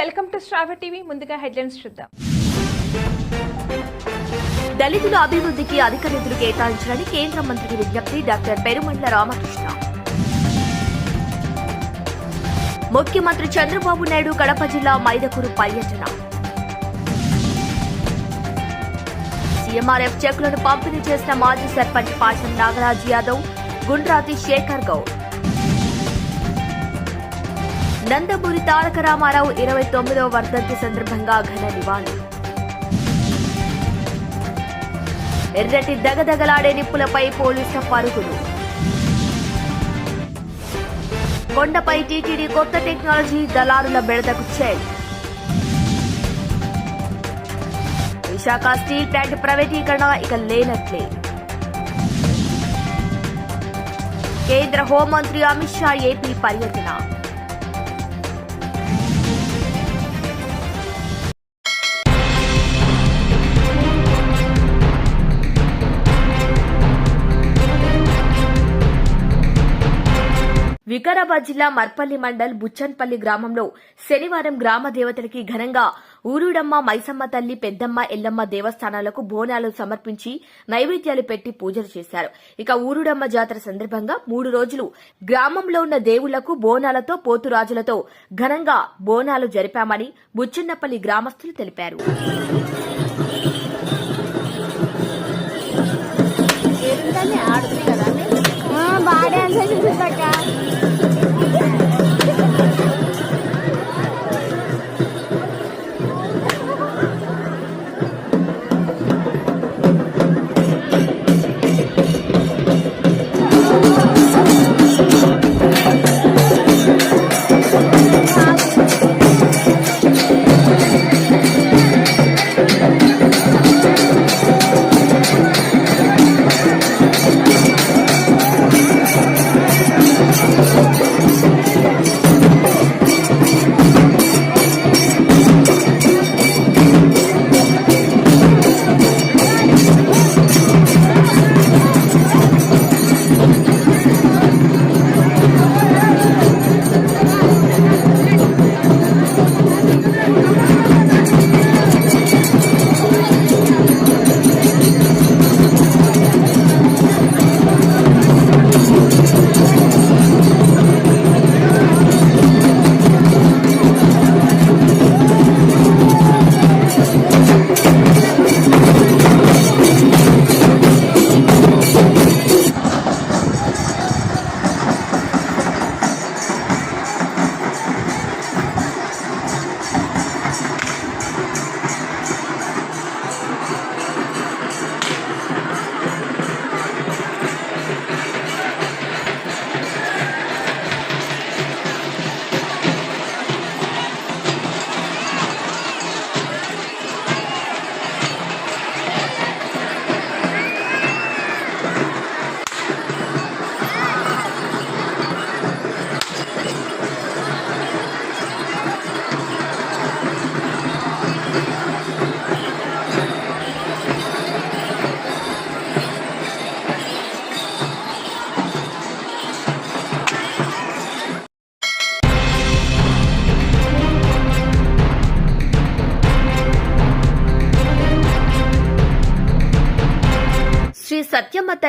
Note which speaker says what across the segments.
Speaker 1: Welcome to శ్రావ TV. ముందుగా headlines చూద్దాం.
Speaker 2: దళితుల అభివృద్ధికి అధిక నిధులు కేటాయించాలని కేంద్ర మంత్రికి విజ్ఞప్తి డాక్టర్ పెరుమండ్ల రామకృష్ణ. ముఖ్యమంత్రి చంద్రబాబు నాయుడు కడప జిల్లా మైదకూరు పర్యటన. సీఎంఆర్ఎఫ్ చెక్కులను పంపిణీ చేసిన మాజీ సర్పంచ్ పాషం నాగరాజ్ యాదవ్ గుండ్రాతి శేఖర్ గౌడ్. నందమూరి తారక రామారావు ఇరవై తొమ్మిదవ వర్ధంతి సందర్భంగా ఘన నివాళులు ఎర్రటి దగదగలాడే నిప్పులపై పోలీసుల పరుగులు. కొండపై టీటీడీ కొత్త టెక్నాలజీ దళారుల బెడదకు చేల్ విశాఖ స్టీల్ ప్లాంట్ ప్రైవేటీకరణ ఇక లేనట్లే. కేంద్ర హోంమంత్రి అమిత్ షా ఏపీ పర్యటన. వికారాబాద్ జిల్లా మర్పల్లి మండల్ బుచ్చన్పల్లి గ్రామంలో శనివారం గ్రామ దేవతలకి ఘనంగా ఊరుడమ్మ మైసమ్మ తల్లి పెద్దమ్మ ఎల్లమ్మ దేవస్థానాలకు బోనాలు సమర్పించి నైవేద్యాలు పెట్టి పూజలు చేశారు. ఇక ఊరుడమ్మ జాతర సందర్భంగా మూడు రోజులు గ్రామంలో ఉన్న దేవుళ్ళకు బోనాలతో పోతురాజులతో ఘనంగా బోనాలు జరిపామని బుచ్చన్నపల్లి గ్రామస్తులు తెలిపారు.
Speaker 3: బాగా డాన్స్ చూపించక్క
Speaker 2: శ్రీ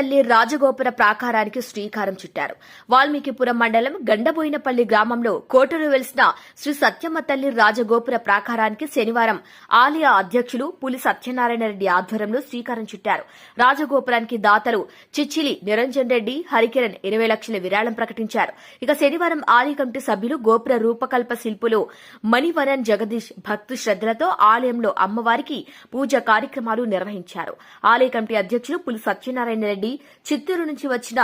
Speaker 2: తల్లి రాజగోపుర ప్రాకారానికి శ్రీకారం చుట్టారు. వాల్మీకిపురం మండలం గండబోయినపల్లి గ్రామంలో కోటలు వెలిసిన శ్రీ సత్యమ్మ తల్లి రాజగోపుర ప్రాకారానికి శనివారం ఆలయ అధ్యక్షులు పులి సత్యనారాయణ రెడ్డి ఆధ్వర్యంలో శ్రీకారం చుట్టారు. రాజగోపురానికి దాతలు చిచ్చిలి నిరంజన్ రెడ్డి హరికిరణ్ ఇరవై లక్షల విరాళం ప్రకటించారు. ఇక శనివారం ఆలయ కమిటీ సభ్యులు గోపుర రూపకల్ప శిల్పులు మణివరన్ జగదీష్ భక్తు శ్రద్దలతో ఆలయంలో అమ్మవారికి పూజ కార్యక్రమాలు నిర్వహించారు. ఆలయ కమిటీ అధ్యక్షులు పులి సత్యనారాయణ రెడ్డి చిత్తూరు నుంచి వచ్చిన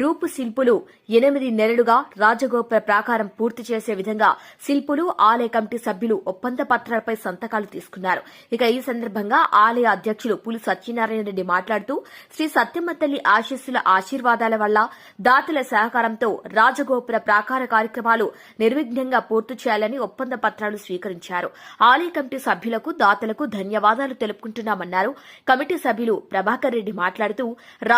Speaker 2: రూపు శిల్పులు ఎనిమిది నెలలుగా రాజగోపుర ప్రాకారం పూర్తి చేసే విధంగా శిల్పులు ఆలయ కమిటీ సభ్యులు ఒప్పంద పత్రాలపై సంతకాలు తీసుకున్నారు. ఇక ఈ సందర్భంగా ఆలయ అధ్యక్షులు పులి సత్యనారాయణ రెడ్డి మాట్లాడుతూ శ్రీ సత్యమ్మ తల్లి ఆశీస్సుల ఆశీర్వాదాల వల్ల దాతల సహకారంతో రాజగోపుర ప్రాకార కార్యక్రమాలు నిర్విఘ్నంగా పూర్తి చేయాలని ఒప్పంద పత్రాలు స్వీకరించారు. ఆలయ కమిటీ సభ్యులకు దాతలకు ధన్యవాదాలు తెలుపుకుంటున్నామన్నారు. కమిటీ సభ్యులు ప్రభాకర్ రెడ్డి మాట్లాడుతూ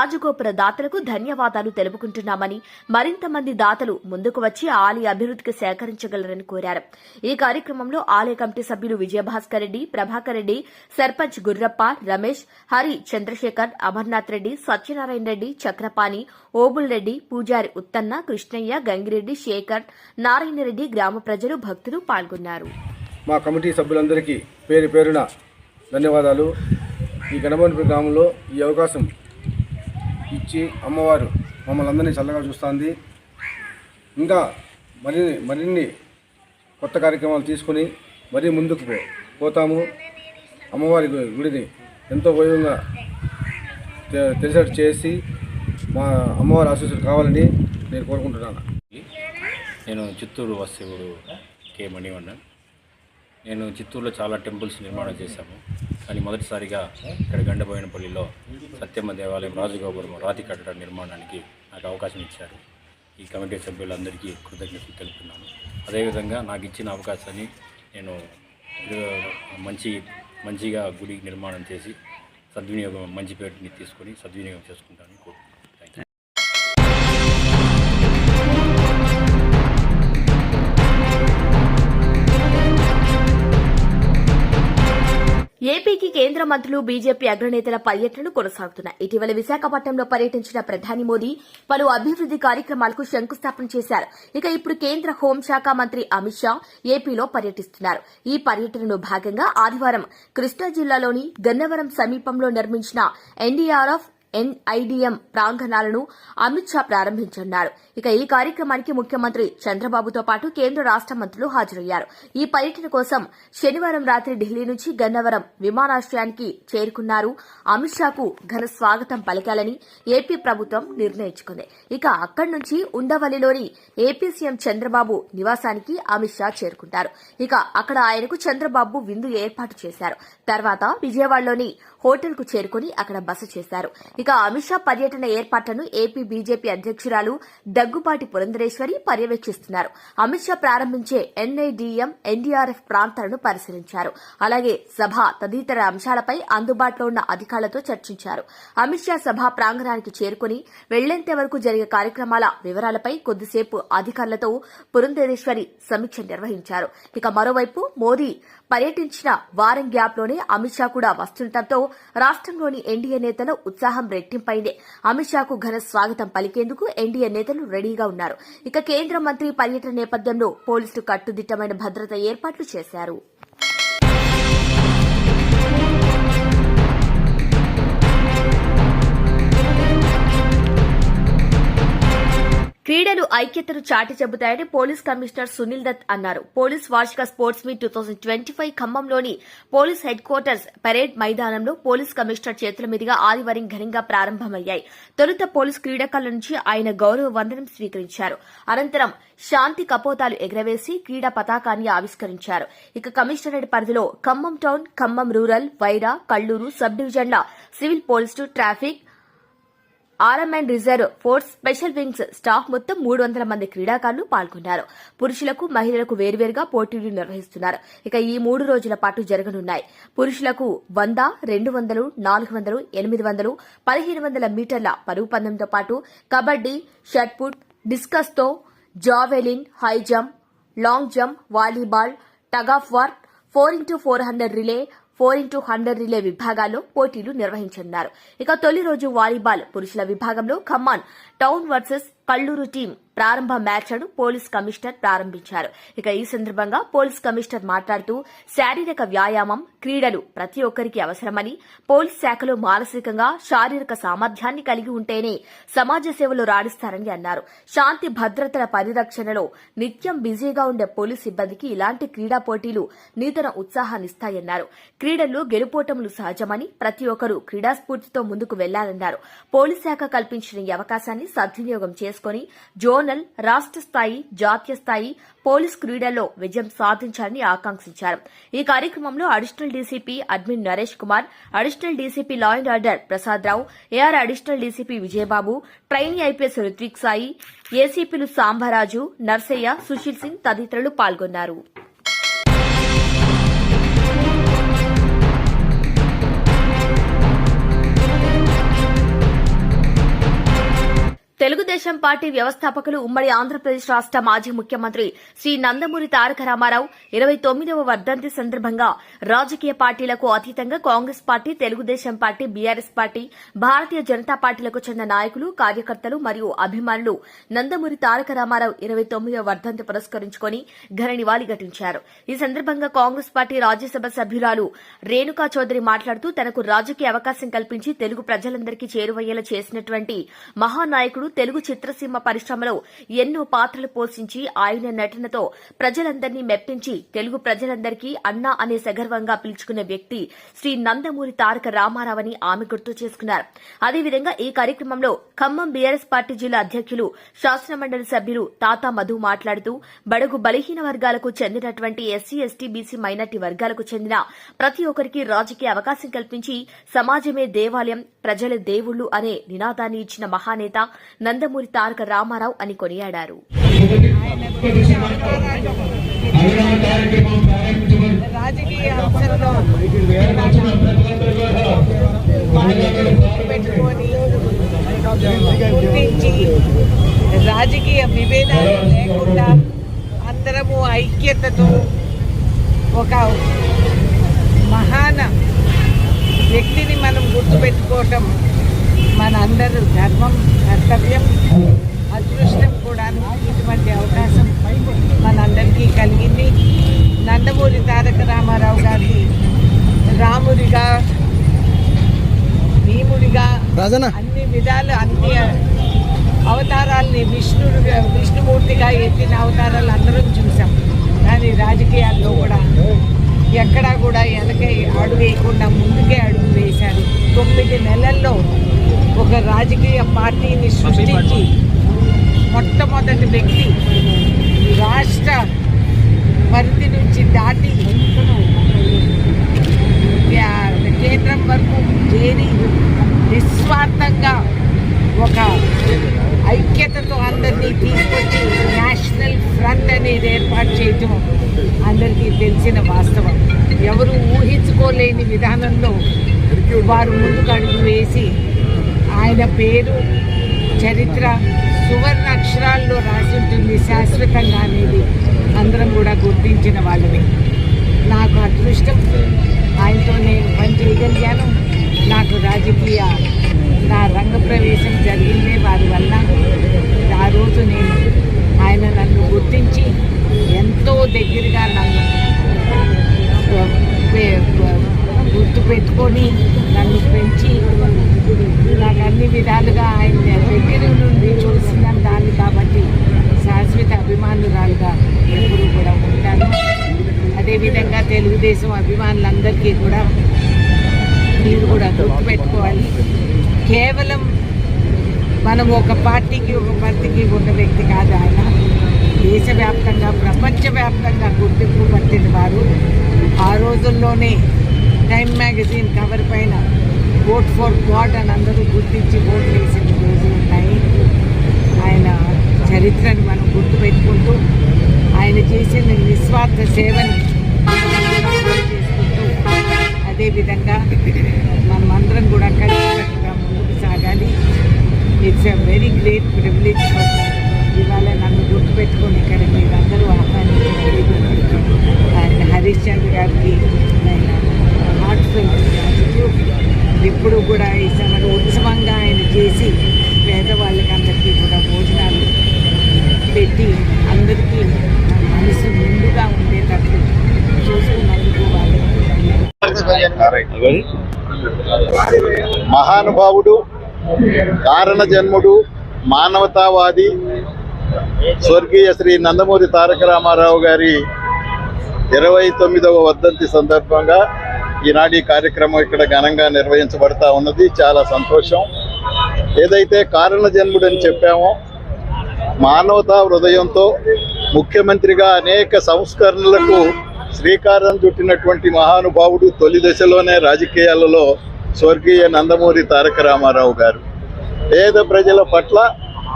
Speaker 2: రాజగోపుర దాతలకు ధన్యవాదాలు తెలుపుకుంటున్నామని మరింత మంది దాతలు ముందుకు వచ్చి ఆలయ అభివృద్ధికి సేకరించగలరని కోరారు. ఈ కార్యక్రమంలో ఆలయ కమిటీ సభ్యులు విజయభాస్కర్ రెడ్డి ప్రభాకర్ రెడ్డి సర్పంచ్ గుర్రప్ప రమేష్ హరి చంద్రశేఖర్ అమర్నాథ్ రెడ్డి సత్యనారాయణ రెడ్డి చక్రపాణి ఓబుల్ రెడ్డి పూజారి ఉత్తన్న కృష్ణయ్య గంగిరెడ్డి శేఖర్ నారాయణ రెడ్డి గ్రామ ప్రజలు భక్తులు పాల్గొన్నారు.
Speaker 4: మా కమిటీ సభ్యులందరికీ పేరు పేరున ధన్యవాదాలు. ఈ గణపతి గ్రామంలో ఈ అవకాశం ఇచ్చి అమ్మవారు మమ్మల్ని అందరినీ చల్లగా చూస్తుంది. ఇంకా మరిన్ని మరిన్ని కొత్త కార్యక్రమాలు తీసుకొని మరీ ముందుకు పో పోతాము. అమ్మవారి గుడిని ఎంతో వైభవంగా తె- తెలిసేట్టు చేసి మా అమ్మవారి ఆశీస్సులు కావాలని నేను కోరుకుంటున్నాను.
Speaker 5: నేను చిత్తూరు వాసేవుడు కే మణివన్నన్. నేను చిత్తూరులో చాలా టెంపుల్స్ నిర్మాణం చేశాము. కానీ మొదటిసారిగా ఇక్కడ గండబోయినపల్లిలో సత్యమ్మ దేవాలయం రాజగోపురం రాతి కట్టడం నిర్మాణానికి నాకు అవకాశం ఇచ్చారు. ఈ కమిటీ సభ్యులందరికీ కృతజ్ఞతలు తెలుపుతున్నాను. అదేవిధంగా నాకు ఇచ్చిన అవకాశాన్ని నేను మంచి మంచిగా గుడి నిర్మాణం చేసి సద్వినియోగం మంచి పేరుని తీసుకొని సద్వినియోగం చేసుకుంటానని కోరుకుంటున్నాను.
Speaker 2: ఏపీకి కేంద్ర మంత్రులు బీజేపీ అగ్రనేతల పర్యటనలు కొనసాగుతున్నాయి. ఇటీవల విశాఖపట్నంలో పర్యటించిన ప్రధాని మోదీ పలు అభివృద్ది కార్యక్రమాలకు శంకుస్థాపన చేశారు. ఇక ఇప్పుడు కేంద్ర హోంశాఖ మంత్రి అమిత్ షా ఏపీలో పర్యటిస్తున్నారు. ఈ పర్యటనలో భాగంగా ఆదివారం కృష్ణా జిల్లాలోని గన్నవరం సమీపంలో నిర్మించిన ఎన్డీఆర్ఎఫ్ ఎన్ఐడిఎం ప్రాంగణాలను అమిత్ షా ప్రారంభించన్నారు ఇక ఈ కార్యక్రమానికి ముఖ్యమంత్రి చంద్రబాబుతో పాటు కేంద్ర రాష్ట మంత్రులు హాజరయ్యారు. ఈ పర్యటన కోసం శనివారం రాత్రి ఢిల్లీ నుంచి గన్నవరం విమానాశ్రయానికి చేరుకున్నారు. అమిత్ షాకు ఘన స్వాగతం పలికాలని ఏపీ ప్రభుత్వం నిర్ణయించుకుంది. ఇక అక్కడి నుంచి ఉండవల్లిలోని ఏపీ సీఎం చంద్రబాబు నివాసానికి అమిత్ షా చేరుకుంటారు. ఇక అక్కడ ఆయనకు చంద్రబాబు విందు ఏర్పాటు చేశారు. తర్వాత విజయవాడలోని హోటల్కు చేరుకుని అక్కడ బస చేశారు. ఇక అమిత్ షా పర్యటన ఏర్పాట్లను ఏపీ బీజేపీ అధ్యక్షురాలు దగ్గుపాటి పురంధరేశ్వరి పర్యవేక్షిస్తున్నారు. అమిత్ షా ప్రారంభించే ఎన్ఐడిఎం ఎన్డీఆర్ఎఫ్ ప్రాంతాలను పరిశీలించారు. అలాగే సభ తదితర అంశాలపై అందుబాటులో ఉన్న అధికారులతో చర్చించారు. అమిత్ షా సభ ప్రాంగణానికి చేరుకుని వెళ్ళేంత వరకు జరిగే కార్యక్రమాల వివరాలపై కొద్దిసేపు అధికారులతో పురంధరేశ్వరి సమీక్ష నిర్వహించారు. ఇక మరోవైపు మోదీ పర్యటించిన వారం గ్యాప్లోనే అమిత్ షా కూడా వస్తుండటంతో రాష్ట్రంలోని ఎన్డీఏ నేతల ఉత్సాహం రెట్టింపైందే. అమిత్ షాకు ఘన స్వాగతం పలికేందుకు ఎన్డీఏ నేతలు రెడీగా ఉన్నారు. ఇక కేంద్ర మంత్రి పర్యటన నేపథ్యంలో పోలీసులు కట్టుదిట్టమైన భద్రత ఏర్పాట్లు చేశారు. క్రీడలు ఐక్యతను చాటి చెబుతాయని పోలీస్ కమిషనర్ సునీల్ దత్ అన్నారు. పోలీస్ వార్షిక sports meet two thousand twenty five ఖమ్మంలోని police head quarters parade మైదానంలో పోలీస్ కమిషనర్ చేతుల మీదుగా ఆదివారం ఘనంగా ప్రారంభమయ్యాయి. తొలుత పోలీస్ క్రీడాకారుల నుంచి ఆయన గౌరవ వందనం స్వీకరించారు. అనంతరం శాంతి కపోతాలు ఎగరవేసి క్రీడా పతాకాన్ని ఆవిష్కరించారు. ఇక కమిషనరేట్ పరిధిలో Khammam town Khammam rural Wyra Kallur sub డివిజన్ల సివిల్ పోలీసులు traffic RM and reserve force special wings staff మొత్తం మూడు వందల మంది క్రీడాకారులు పాల్గొన్నారు. పురుషులకు మహిళలకు వేర్వేరుగా పోటీలు నిర్వహిస్తున్నారు. ఇక ఈ మూడు రోజుల పాటు జరగనున్నాయి. పురుషులకు వంద రెండు వందలు నాలుగు వందలు ఎనిమిది వందలు పదిహేను వందల మీటర్ల పరుగు పందెంతో పాటు kabaddi shot put డిస్కస్తో javelin high jump long jump volleyball tug of war four into four hundred relay four into hundred relay విభాగాల్లో పోటీలు నిర్వహించనున్నారు. ఇక తొలి రోజు వాలీబాల్ పురుషుల విభాగంలో Khammam town versus Kalluru team ప్రారంభ మ్యాచ్లను పోలీస్ కమిషనర్ ప్రారంభించారు. ఇక ఈ సందర్భంగా పోలీస్ కమిషనర్ మాట్లాడుతూ శారీరక వ్యాయామం క్రీడలు ప్రతి ఒక్కరికి అవసరమని పోలీస్ శాఖలో మానసికంగా శారీరక సామర్థ్యాన్ని కలిగి ఉంటేనే సమాజ సేవలు రాణిస్తారని అన్నారు. శాంతి భద్రతల పరిరక్షణలో నిత్యం బిజీగా ఉండే పోలీస్ సిబ్బందికి ఇలాంటి క్రీడా పోటీలు నూతన ఉత్సాహాన్నిస్తాయన్నారు. క్రీడల్లో గెలుపోటములు సహజమని ప్రతి ఒక్కరూ క్రీడాస్ఫూర్తితో ముందుకు వెళ్ళాలన్నారు. పోలీస్ శాఖ కల్పించిన ఈ అవకాశాన్ని సద్వినియోగం చేసుకుని జోనల్ రాష్ట్ర స్థాయి జాతీయ స్థాయి పోలీస్ క్రీడల్లో విజయం సాధించాలని ఆకాంక్షించారు. ఈ కార్యక్రమంలో additional DCP admin Naresh Kumar additional DCP law and order Prasad Rao AR additional DCP Vijayababu trainee IPS Ruthvik Sai ఏసీపీలు Sambaraju Narsaiah Sushil Singh తదితరులు పాల్గొన్నారు. తెలుగుదేశం పార్టీ వ్యవస్థాపకులు ఉమ్మడి ఆంధ్రప్రదేశ్ రాష్ట మాజీ ముఖ్యమంత్రి శ్రీ నందమూరి తారక రామారావు ఇరవై తొమ్మిదవ వర్ధంతి సందర్భంగా రాజకీయ పార్టీలకు అతీతంగా Congress party Telugu Desam party BRS party Bharatiya Janata పార్టీలకు చెందిన నాయకులు కార్యకర్తలు మరియు అభిమానులు నందమూరి తారక రామారావు ఇరవై తొమ్మిదవ వర్ధంతి పురస్కరించుకుని ఘన నివాళి ఘటించారు. ఈ సందర్భంగా కాంగ్రెస్ పార్టీ రాజ్యసభ సభ్యురాలు రేణుకా చౌదరి మాట్లాడుతూ తనకు రాజకీయ అవకాశం కల్పించి తెలుగు ప్రజలందరికీ చేరువయ్యేలా చేసినటువంటి మహానాయకుడు తెలుగు చిత్రసీమ పరిశ్రమలో ఎన్నో పాత్రలు పోషించి ఆయన నటనతో ప్రజలందరినీ మెప్పించి తెలుగు ప్రజలందరికీ అన్నా అనే సగర్వంగా పిలుచుకునే వ్యక్తి శ్రీ నందమూరి తారక రామారావని ఆమె గుర్తు చేసుకున్నారు. అదేవిధంగా ఈ కార్యక్రమంలో ఖమ్మం బీఆర్ఎస్ పార్టీ జిల్లా అధ్యక్షులు శాసనమండలి సభ్యులు తాతా మధు మాట్లాడుతూ బడుగు బలహీన వర్గాలకు చెందినటువంటి ఎస్సీ ఎస్టీ బీసీ మైనార్టీ వర్గాలకు చెందిన ప్రతి ఒక్కరికి రాజకీయ అవకాశం కల్పించి సమాజమే దేవాలయం ప్రజల దేవుళ్ళు అనే నినాదాన్ని ఇచ్చిన మహానేత నందమూరి తారక రామారావు అని కొనియాడారు.
Speaker 6: రాజకీయ పెట్టుకొని గుర్తించి రాజకీయ విభేదాలు లేకుండా అందరము ఐక్యతతో ఒక మహాన వ్యక్తిని మనం గుర్తుపెట్టుకోవటం మన అందరూ ధర్మం కర్తవ్యం అదృష్టం కూడా ఇటువంటి అవకాశం మనందరికీ కలిగింది. నందమూరి తారక రామారావు గారి రాముడిగా భీముడిగా అన్ని విధాలు అన్ని అవతారాల్ని విష్ణుడుగా విష్ణుమూర్తిగా ఎత్తిన అవతారాలు అందరం చూసాం. కానీ రాజకీయాల్లో కూడా ఎక్కడా కూడా వెనకే అడుగు వేయకుండా ముందుకే అడుగు వేశారు. తొమ్మిది నెలల్లో ఒక రాజకీయ పార్టీని సృష్టించి మొట్టమొదటి వ్యక్తి రాష్ట్ర పరిధి నుంచి దాటి కేంద్రం వరకు చేరి నిస్వార్థంగా ఒక ఐక్యతతో అందరినీ తీసుకొచ్చి నేషనల్ ఫ్రంట్ అనేది ఏర్పాటు చేయటం అందరికీ తెలిసిన వాస్తవం. ఎవరు ఊహించుకోలేని విధానంలో వారు ముందుకు అడుగు వేసి ఆయన పేరు చరిత్ర సువర్ణ అక్షరాల్లో రాసి ఉంటుంది. శాశ్వతంగా అనేది అందరం కూడా గుర్తించిన వాళ్ళమే. నాకు అదృష్టం ఆయనతో నేను పని చేయగలిగాను నాకు రాజకీయ నా రంగ ప్రవేశం జరిగిందే వారి వల్ల. ఆ రోజు నేను ఆయన నన్ను గుర్తించి ఎంతో దగ్గరగా నన్ను గుర్తు పెట్టుకొని నన్ను పెంచి నాకు అన్ని విధాలుగా ఆయన దగ్గర నుండి చూసిన దాన్ని కాబట్టి శాశ్వత అభిమానురాలుగా ఎప్పుడు కూడా ఉంటాను. అదేవిధంగా తెలుగుదేశం అభిమానులందరికీ కూడా మీరు కూడా గుర్తుపెట్టుకోవాలి. కేవలం మనం ఒక పార్టీకి ఒక పార్టీకి ఒక వ్యక్తి కాదు ఆయన. దేశవ్యాప్తంగా ప్రపంచవ్యాప్తంగా గుర్తింపు పట్టిన వారు. ఆ రోజుల్లోనే టైమ్ మ్యాగజైన్ కవర్ పైన ఓట్ ఫర్ గాడ్ అని అందరూ గుర్తించి ఓట్ వేసిన రోజులు ఉన్నాయి ఆయన చరిత్రను మనం గుర్తుపెట్టుకుంటూ ఆయన చేసిన నిస్వార్థ సేవని చేసుకుంటూ అదేవిధంగా మనమందరం కూడా కలిసికట్టుగా ముందుకు సాగాలి. It's a very great privilege ఇవాళ నన్ను గుర్తుపెట్టుకొని ఇక్కడ మీరందరూ అందరూ అండ్ హరీష్ చంద్ర గారికి నేను ఇప్పుడు ఎప్పుడు కూడా ఈ ఉత్సవంగా ఆయన చేసి పేదవాళ్ళకి అందరికీ కూడా భోజనాలు పెట్టి అందరికీ మనసు ముందుగా ఉండేటట్లు చూసుకున్నందుకు
Speaker 7: మహానుభావుడు కారణ జన్ముడు మానవతావాది స్వర్గీయ శ్రీ నందమూరి తారక రామారావు గారి ఇరవై తొమ్మిదవ వర్ధంతి సందర్భంగా ఈనాడు ఈ కార్యక్రమం ఇక్కడ ఘనంగా నిర్వహించబడతా ఉన్నది. చాలా సంతోషం. ఏదైతే కారణ జన్ముడని అని చెప్పామో మానవతా హృదయంతో ముఖ్యమంత్రిగా అనేక సంస్కరణలకు శ్రీకారం చుట్టినటువంటి మహానుభావుడు తొలి దశలోనే రాజకీయాలలో స్వర్గీయ నందమూరి తారక రామారావు గారు. పేద ప్రజల పట్ల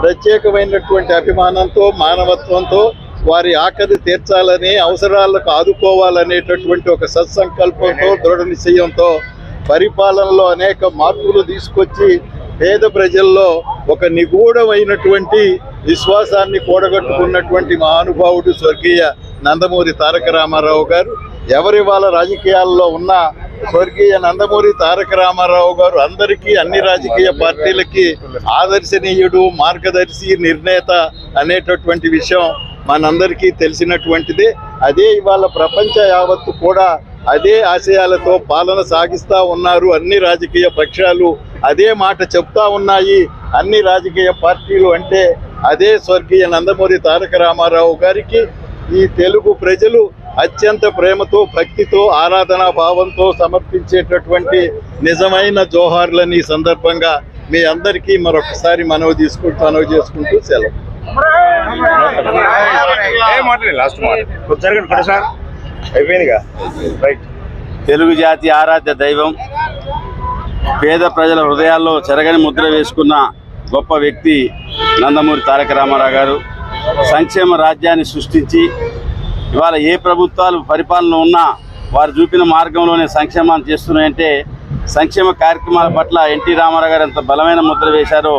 Speaker 7: ప్రత్యేకమైనటువంటి అభిమానంతో మానవత్వంతో వారి ఆకలి తీర్చాలని అవసరాలకు ఆదుకోవాలనేటటువంటి ఒక సత్సంకల్పంతో దృఢ నిశ్చయంతో పరిపాలనలో అనేక మార్పులు తీసుకొచ్చి పేద ప్రజల్లో ఒక నిగూఢమైనటువంటి విశ్వాసాన్ని కూడగట్టుకున్నటువంటి మహానుభావుడు స్వర్గీయ నందమూరి తారక రామారావు గారు. ఎవరి వాళ్ళ రాజకీయాల్లో ఉన్న స్వర్గీయ నందమూరి తారక రామారావు గారు అందరికీ అన్ని రాజకీయ పార్టీలకి ఆదర్శనీయుడు మార్గదర్శి నిర్ణేత అనేటటువంటి విషయం మనందరికీ తెలిసినటువంటిదే. అదే ఇవాళ ప్రపంచ యావత్తు కూడా అదే ఆశయాలతో పాలన సాగిస్తూ ఉన్నారు. అన్ని రాజకీయ పక్షాలు అదే మాట చెప్తా ఉన్నాయి. అన్ని రాజకీయ పార్టీలు అంటే అదే స్వర్గీయ నందమూరి తారక రామారావు గారికి ఈ తెలుగు ప్రజలు అత్యంత ప్రేమతో భక్తితో ఆరాధనా భావంతో సమర్పించేటటువంటి నిజమైన జోహార్లని సందర్భంగా మీ అందరికీ మరొకసారి మనవి తీసుకుంటూ మనవి చేసుకుంటూ సెలవు.
Speaker 8: లాస్ట్ అయిపోయిందిగా. రైట్
Speaker 9: తెలుగు జాతి ఆరాధ్య దైవం పేద ప్రజల హృదయాల్లో చెరగని ముద్ర వేసుకున్న గొప్ప వ్యక్తి నందమూరి తారక రామారావు గారు సంక్షేమ రాజ్యాన్ని సృష్టించి ఇవాళ ఏ ప్రభుత్వాలు పరిపాలన ఉన్నా వారు చూపిన మార్గంలోనే సంక్షేమాన్ని చేస్తున్నాయంటే సంక్షేమ కార్యక్రమాల పట్ల ఎన్టీ రామారావు గారు ఎంత బలమైన ముద్ర వేశారో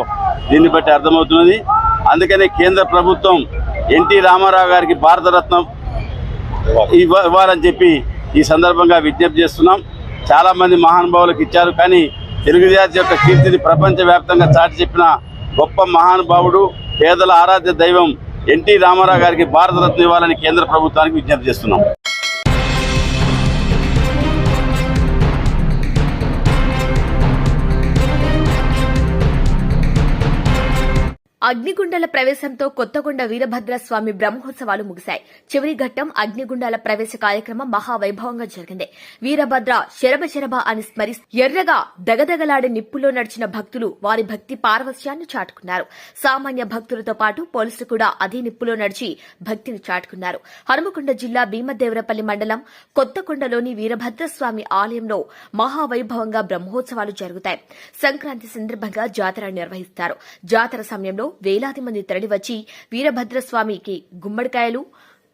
Speaker 9: దీన్ని బట్టి అర్థమవుతున్నది. అందుకనే కేంద్ర ప్రభుత్వం ఎన్టీ రామారావు గారికి భారతరత్నం ఇవ్వ- ఇవ్వాలని చెప్పి ఈ సందర్భంగా విజ్ఞప్తి చేస్తున్నాం. చాలామంది మహానుభావులకు ఇచ్చారు. కానీ తెలుగుదేశం యొక్క కీర్తిని ప్రపంచవ్యాప్తంగా చాటి చెప్పిన గొప్ప మహానుభావుడు పేదల ఆరాధ్య దైవం ఎన్టీ రామారావు గారికి భారతరత్న ఇవ్వాలని కేంద్ర ప్రభుత్వానికి విజ్ఞప్తి చేస్తున్నాం.
Speaker 2: అగ్నిగుండాల ప్రవేశంతో కొత్తగొండ వీరభద్ర స్వామి బ్రహ్మోత్సవాలు ముగిశాయి. చివరి ఘట్టం అగ్నిగుండాల ప్రవేశ కార్యక్రమం మహావైభవంగా జరిగింది. వీరభద్ర శరభ శరభ అని స్మరి ఎర్రగా దగదగలాడే నిప్పుల్లో నడిచిన భక్తులు వారి భక్తి పారవస్యాన్ని చాటుకున్నారు. సామాన్య భక్తులతో పాటు పోలీసులు కూడా అదే నిప్పులో నడిచి భక్తిని చాటుకున్నారు. హనుమకొండ జిల్లా భీమదేవరపల్లి మండలం కొత్తకొండలోని వీరభద్రస్వామి ఆలయంలో మహావైభవంగా బ్రహ్మోత్సవాలు జరుగుతాయి. సంక్రాంతి సందర్భంగా జాతర నిర్వహిస్తారు. జాతర సమయంలో వేలాది మంది తరలివచ్చి వీరభద్రస్వామికి గుమ్మడికాయలు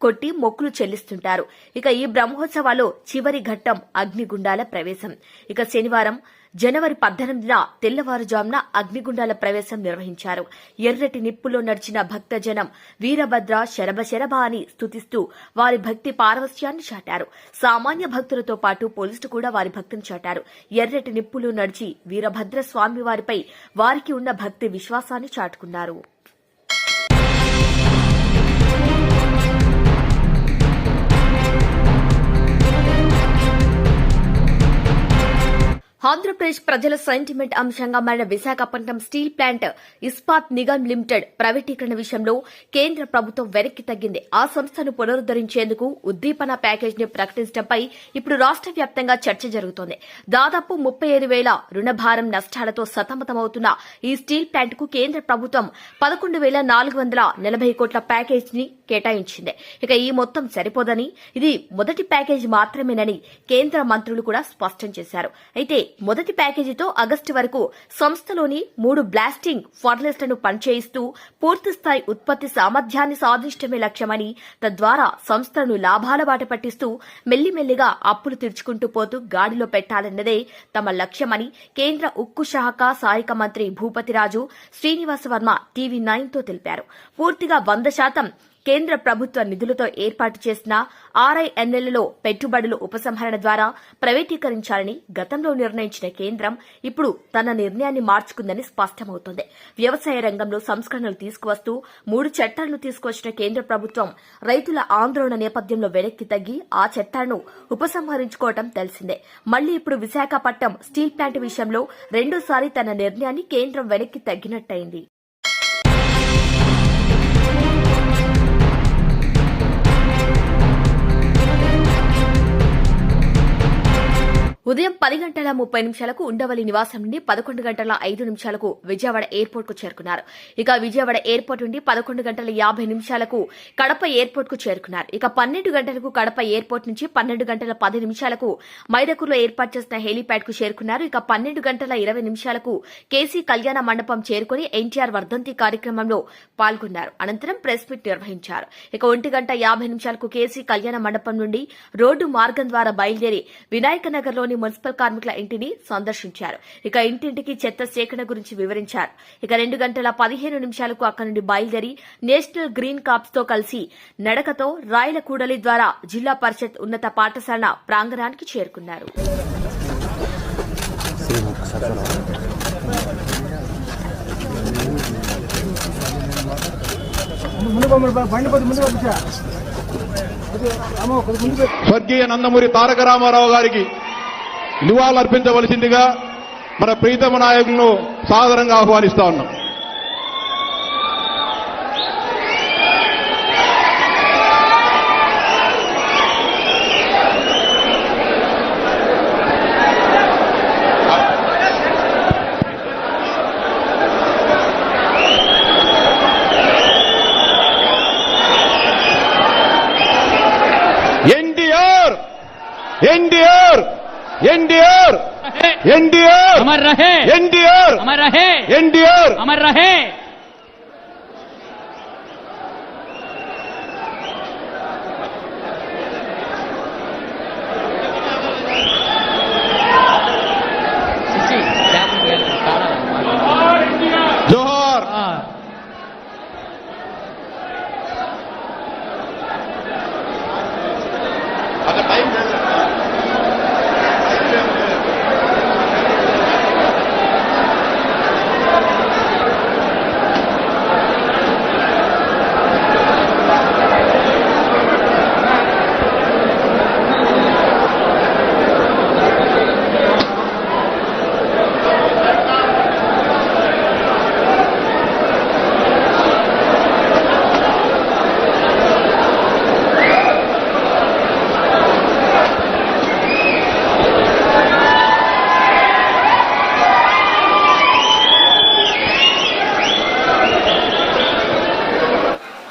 Speaker 2: కొట్టి మొక్కులు చెల్లిస్తుంటారు. ఇక ఈ బ్రహ్మోత్సవాల్లో చివరి ఘట్టం అగ్నిగుండాల ప్రవేశం. ఇక శనివారం జనవరి పద్దెనిమిదిన తెల్లవారుజామున అగ్నిగుండాల ప్రవేశం నిర్వహించారు. ఎర్రటి నిప్పులో నడిచిన భక్తజనం వీరభద్ర శరభ శరభ అని స్తుతిస్తూ వారి భక్తి పారవస్యాన్ని చాటారు. సామాన్య భక్తులతో పాటు పోలీసులు కూడా వారి భక్తిని చాటారు. ఎర్రటి నిప్పులు నడిచి వీరభద్ర స్వామి వారిపై వారికి ఉన్న భక్తి విశ్వాసాన్ని చాటుకున్నారు. ఆంధ్రప్రదేశ్ ప్రజల సెంటిమెంట్ అంశంగా మారిన Visakhapatnam steel plant Ispat Nigam limited ప్రైవేటీకరణ విషయంలో కేంద్ర ప్రభుత్వం వెనక్కి తగ్గింది. ఆ సంస్థను పునరుద్దరించేందుకు ఉద్దీపన ప్యాకేజ్ని ప్రకటించడంపై ఇప్పుడు రాష్ట్ర వ్యాప్తంగా చర్చ జరుగుతోంది. దాదాపు ముప్పై ఐదు వేల రుణభారం నష్టాలతో సతమతమవుతున్న ఈ స్టీల్ ప్లాంట్కు కేంద్ర ప్రభుత్వం పదకొండు వేల నాలుగు వందల నలభై కోట్ల ప్యాకేజ్ని కేటాయించింది. ఇక ఈ మొత్తం సరిపోదని ఇది మొదటి ప్యాకేజ్ మాత్రమేనని కేంద్ర మంత్రులు కూడా స్పష్టం చేశారు. అయితే మొదటి ప్యాకేజీతో ఆగస్టు వరకు సంస్థలోని మూడు బ్లాస్టింగ్ ఫర్నెస్లను పనిచేయిస్తూ పూర్తిస్థాయి ఉత్పత్తి సామర్థ్యాన్ని సాధించడమే లక్ష్యమని తద్వారా సంస్థలను లాభాల బాట పట్టిస్తూ మెల్లిమెల్లిగా అప్పులు తీర్చుకుంటూ పోతూ గాడిలో పెట్టాలన్నదే తమ లక్ష్యమని కేంద్ర ఉక్కు శాఖ సహాయక మంత్రి భూపతిరాజు శ్రీనివాస వర్మ టీవీ నైన్తో తెలిపారు. పూర్తిగా వంద శాతం కేంద్ర ప్రభుత్వ నిధులతో ఏర్పాటు చేసిన ఆర్ఐఎన్ఎల్లో పెట్టుబడులు ఉపసంహరణ ద్వారా ప్రైవేటీకరించాలని గతంలో నిర్ణయించిన కేంద్రం ఇప్పుడు తన నిర్ణయాన్ని మార్చుకుందని స్పష్టమవుతోంది. వ్యవసాయ రంగంలో సంస్కరణలు తీసుకువస్తూ మూడు చట్టాలను తీసుకువచ్చిన కేంద్ర ప్రభుత్వం రైతుల ఆందోళన నేపథ్యంలో వెనక్కి తగ్గి ఆ చట్టాలను ఉపసంహరించుకోవటం తెలిసిందే. మళ్ళీ ఇప్పుడు విశాఖపట్నం స్టీల్ ప్లాంట్ విషయంలో రెండోసారి తన నిర్ణయాన్ని కేంద్రం వెనక్కి తగ్గినట్టయింది. ఉదయం పది గంటల ముప్పై నిమిషాలకు ఉండవల్లి నివాసం నుండి పదకొండు గంటల ఐదు నిమిషాలకు విజయవాడ ఎయిర్పోర్ట్కు చేరుకున్నారు. ఇక విజయవాడ ఎయిర్పోర్ట్ నుండి పదకొండు గంటల యాభై నిమిషాలకు కడప ఎయిర్పోర్ట్కు చేరుకున్నారు. ఇక పన్నెండు గంటలకు కడప ఎయిర్పోర్ట్ నుంచి పన్నెండు గంటల పది నిమిషాలకు మైదకూరులో ఏర్పాటు చేసిన హెలీప్యాడ్కు చేరుకున్నారు. ఇక పన్నెండు గంటల ఇరవై నిమిషాలకు కేసీ కళ్యాణ మండపం చేరుకుని ఎన్టీఆర్ వర్ధంతి కార్యక్రమంలో పాల్గొన్నారు. అనంతరం ప్రెస్ మీట్ నిర్వహించారు. ఇక ఒంటి గంట యాభై నిమిషాలకు కేసీ కళ్యాణ మండపం నుండి రోడ్డు మార్గం ద్వారా బయలుదేరి వినాయక నగర్లోని మున్సిపల్ కార్మికుల ఇంటిని సందర్శించారు. ఇక ఇంటింటికి చెత్త సేకరణ గురించి వివరించారు. ఇక రెండు గంటల పదిహేను నిమిషాలకు అక్కడి నుండి బయలుదేరి నేషనల్ గ్రీన్ కాప్స్తో కలిసి నడకతో రాయల కూడలి ద్వారా జిల్లా పరిషత్ ఉన్నత పాఠశాల ప్రాంగణానికి చేరుకున్నారు.
Speaker 10: స్వర్గీయ నందమూరి తారక రామారావు గారికి నివాళులర్పించవలసిందిగా మన ప్రీతమ నాయకులను సాదరంగా ఆహ్వానిస్తా ఉన్నాం. ఎన్టీఆర్! ఎన్టీఆర్! एनडीआर एनडीआर
Speaker 11: अमर रहे
Speaker 10: एनडीआर
Speaker 11: अमर रहे
Speaker 10: एनडीआर
Speaker 11: अमर रहे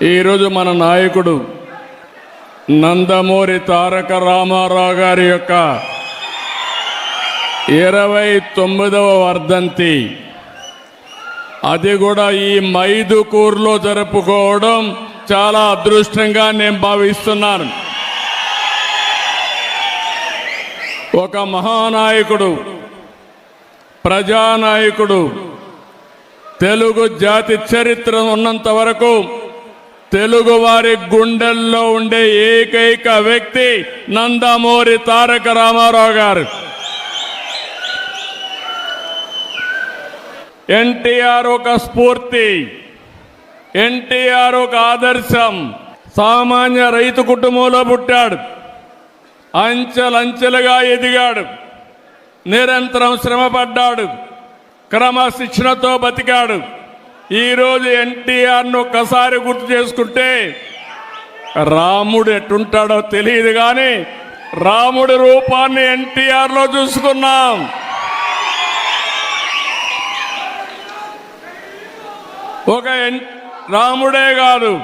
Speaker 12: ఈరోజు మన నాయకుడు నందమూరి తారక రామారావు గారి యొక్క ఇరవై తొమ్మిదవ వర్ధంతి. అది కూడా ఈ మైదుకూరులో జరుపుకోవడం చాలా అదృష్టంగా నేను భావిస్తున్నాను. ఒక మహానాయకుడు ప్రజానాయకుడు తెలుగు జాతి చరిత్ర ఉన్నంత వరకు తెలుగు వారి గుండెల్లో ఉండే ఏకైక వ్యక్తి నందమూరి తారక రామారావు గారు. ఎన్టీఆర్ ఒక స్ఫూర్తి ఎన్టీఆర్ ఒక ఆదర్శం. సామాన్య రైతు కుటుంబంలో పుట్టాడు. అంచెలంచెలుగా ఎదిగాడు. నిరంతరం శ్రమపడ్డాడు. క్రమశిక్షణతో బతికాడు. ఈరోజు ఎన్టీఆర్ను ఒకసారి గుర్తు చేసుకుంటే రాముడు ఎటుంటాడో తెలియదు కానీ రాముడి రూపాన్ని ఎన్టీఆర్లో చూసుకున్నాం. ఒక ఎన్ రాముడే కాదు.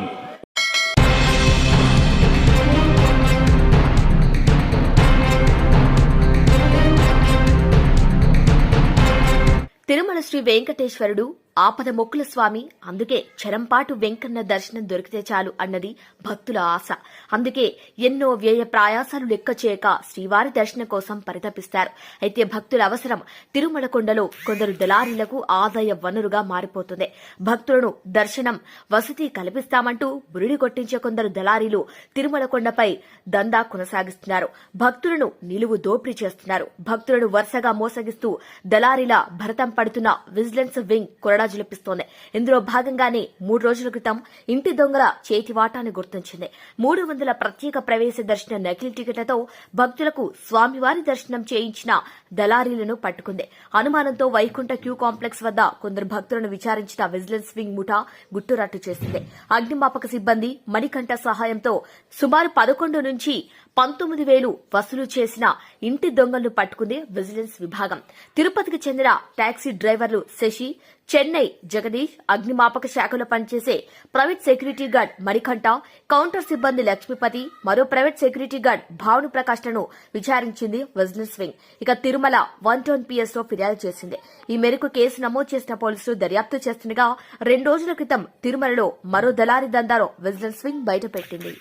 Speaker 2: తిరుమల శ్రీ వెంకటేశ్వరుడు ఆపద మొక్కుల స్వామి అందుకే చరంపాటు వెంకన్న దర్శనం దొరికితే చాలు అన్నది భక్తుల ఆశ. అందుకే ఎన్నో వ్యయ ప్రయాసాలు లెక్క చేయక శ్రీవారి దర్శనం కోసం పరితపిస్తారు. అయితే భక్తుల అవసరం తిరుమల కొండలో కొందరు దళారీలకు ఆదాయ వనరుగా మారిపోతుంది. భక్తులను దర్శనం వసతి కల్పిస్తామంటూ బురిడి కొట్టించే కొందరు దళారీలు తిరుమల కొండపై దందా కొనసాగిస్తున్నారు. భక్తులను నిలువు దోపిడీ చేస్తున్నారు. భక్తులను వరుసగా మోసగిస్తూ దళారీల భరతం పడుతున్న విజిలెన్స్ వింగ్ కొరడాజులపిస్తోంది ఇందులో భాగంగానే మూడు రోజుల క్రితం ఇంటి దొంగల చేతివాటాన్ని గుర్తించింది. మూడు వందల ప్రత్యేక ప్రవేశ దర్శన నకిలీ టికెట్లతో భక్తులకు స్వామివారి దర్శనం చేయించిన దళారీలను పట్టుకుంది. అనుమానంతో వైకుంఠ క్యూ కాంప్లెక్స్ వద్ద కొందరు భక్తులను విచారించిన విజిలెన్స్ వింగ్ ముఠా గుట్టురట్టు చేసింది. అగ్నిమాపక సిబ్బంది మణికంఠ సహాయంతో సుమారు పదకొండు నుంచి పంతొమ్మిది వేలు వసూలు చేసిన ఇంటి దొంగలను పట్టుకుంది విజిలెన్స్ విభాగం. తిరుపతికి చెందిన టాక్సీ డ్రైవర్లు శశి చెన్నై జగదీష్ అగ్నిమాపక శాఖలో పనిచేసే private security guard Manikanta counter సిబ్బంది లక్ష్మీపతి మరో ప్రైవేట్ సెక్యూరిటీ గార్డ్ భావన ప్రకాష్లను విచారించింది విజిలెన్స్ వింగ్ ఇక తిరుమల వన్ టౌన్ పీఎస్ఓ ఫిర్యాదు చేసింది. ఈ మేరకు కేసు నమోదు చేసిన పోలీసులు దర్యాప్తు చేస్తుండగా రెండు రోజుల క్రితం తిరుమలలో మరో దళారి దందాలో విజిలెన్స్ వింగ్ బయటపెట్టింది.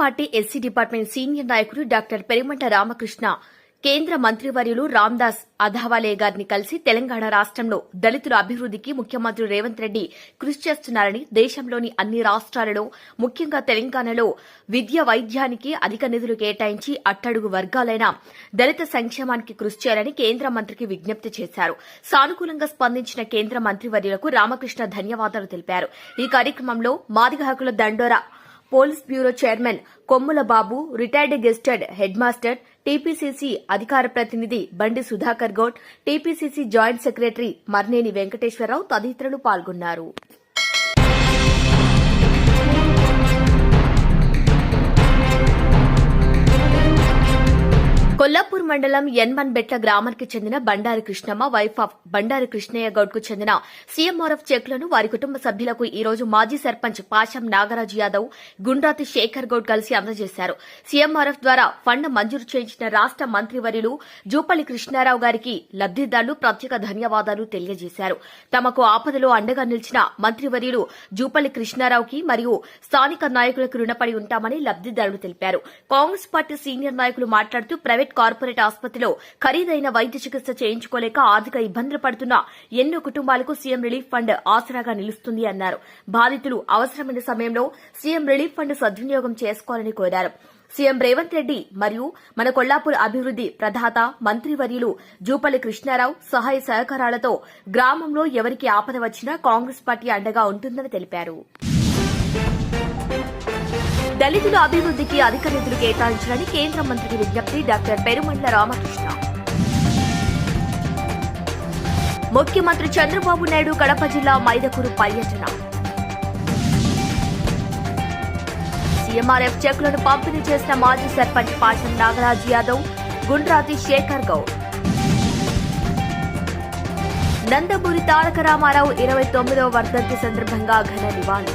Speaker 2: పార్టీ ఎస్సీ డిపార్ట్మెంట్ సీనియర్ నాయకుడు డాక్టర్ పెరిమంట రామకృష్ణ కేంద్ర మంత్రివర్యులు రామ్దాస్ అధావాలే గారిని కలిసి తెలంగాణ రాష్ట్రంలో దళితుల అభివృద్దికి ముఖ్యమంత్రి రేవంత్ రెడ్డి కృషి చేస్తున్నారని దేశంలోని అన్ని రాష్ట్రాలలో ముఖ్యంగా తెలంగాణలో విద్య వైద్యానికి అధిక నిధులు కేటాయించి అట్టడుగు వర్గాలైన దళిత సంక్షేమానికి కృషి చేయాలని కేంద్ర మంత్రికి విజ్ఞప్తి చేశారు. సానుకూలంగా స్పందించిన కేంద్ర మంత్రివర్యులకు రామకృష్ణ ధన్యవాదాలు తెలిపారు. ఈ కార్యక్రమంలో మాదిగ హక్కుల దండోరా police bureau chairman Kommula Babu retired gazetted head master TPCC అధికార ప్రతినిధి Bandi Sudhakar Goud TPCC joint secretary Marneni Venkateswara Rao తదితరులు పాల్గొన్నారు. కొల్లాపూర్ మండలం ఎన్మన్బెట్ల గ్రామానికి చెందిన బండారి కృష్ణమ్మ వైఫ్ ఆఫ్ బండారి కృష్ణయ్య గౌడ్కు చెందిన సీఎంఆర్ఎఫ్ చెక్లను వారి కుటుంబ సభ్యులకు ఈ రోజు మాజీ సర్పంచ్ పాశం నాగరాజు యాదవ్ గుండ్రాతి శేఖర్ గౌడ్ కలిసి అందజేశారు. సీఎంఆర్ఎఫ్ ద్వారా ఫండ్ మంజూరు చేయించిన రాష్ట మంత్రివర్యులు జూపల్లి కృష్ణారావు గారికి లబ్దిదారులు ప్రత్యేక ధన్యవాదాలు తెలియజేశారు. తమకు ఆపదలో అండగా నిలిచిన మంత్రివర్యులు జూపల్లి కృష్ణారావుకి మరియు స్థానిక నాయకులకు రుణపడి ఉంటామని లబ్దిదారులు తెలిపారు. కాంగ్రెస్ పార్టీ సీనియర్ నాయకులు మాట్లాడుతూ ప్రైవేట్ కార్పొరేట్ ఆసుపత్రిలో ఖరీదైన వైద్య చికిత్స చేయించుకోలేక ఆర్థిక ఇబ్బందులు పడుతున్న ఎన్నో కుటుంబాలకు సీఎం రిలీఫ్ ఫండ్ ఆసరాగా నిలుస్తుంది అన్నారు. బాధితులు అవసరమైన సమయంలో సీఎం రిలీఫ్ ఫండ్ సద్వినియోగం చేసుకోవాలని కోరారు. సీఎం రేవంత్ రెడ్డి మరియు మన కొల్లాపూర్ అభివృద్ది ప్రధాత మంత్రివర్యులు జూపల్లి కృష్ణారావు సహాయ సహకారాలతో గ్రామంలో ఎవరికి ఆపద వచ్చినా కాంగ్రెస్ పార్టీ అండగా ఉంటుందని తెలిపారు. దళితుల అభివృద్ధికి అధిక నిధులు కేటాయించాలని కేంద్ర మంత్రికి విజ్ఞప్తి డాక్టర్ పెరుమండ్ల రామకృష్ణ. ముఖ్యమంత్రి చంద్రబాబు నాయుడు కడప జిల్లా మైదకూరు పర్యటన. సీఎంఆర్ఎఫ్ చెక్లను పంపిణీ చేసిన మాజీ సర్పంచ్ పాశం నాగరాజ్ యాదవ్ గుండ్రాతి శేఖర్ గౌడ్. నందమూరి తారక రామారావు ఇరవై తొమ్మిదవ వర్ధంతి సందర్భంగా ఘన నివాళి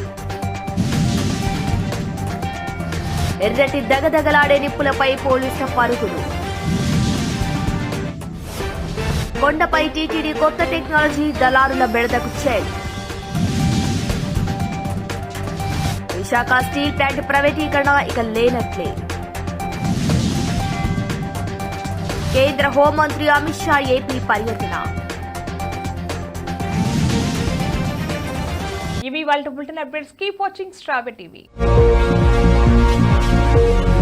Speaker 2: ఎర్రటి దగదగలాడే నిప్పులపై పోలీసుల పరుగులు కొండపై టీటీడీ కొత్త టెక్నాలజీ దళారుల బెడదకు చేల్ విశాఖ స్టీల్ ప్లాంట్ ప్రైవేటీకరణ ఇక లేనట్లే. కేంద్ర హోంమంత్రి అమిత్ షా ఏపీ పర్యటన.
Speaker 1: ఇవి వాళ్ళ బులెటిన్ అప్డేట్స్. కీప్ వాచింగ్ స్ట్రాబె టీవీ. Thank you.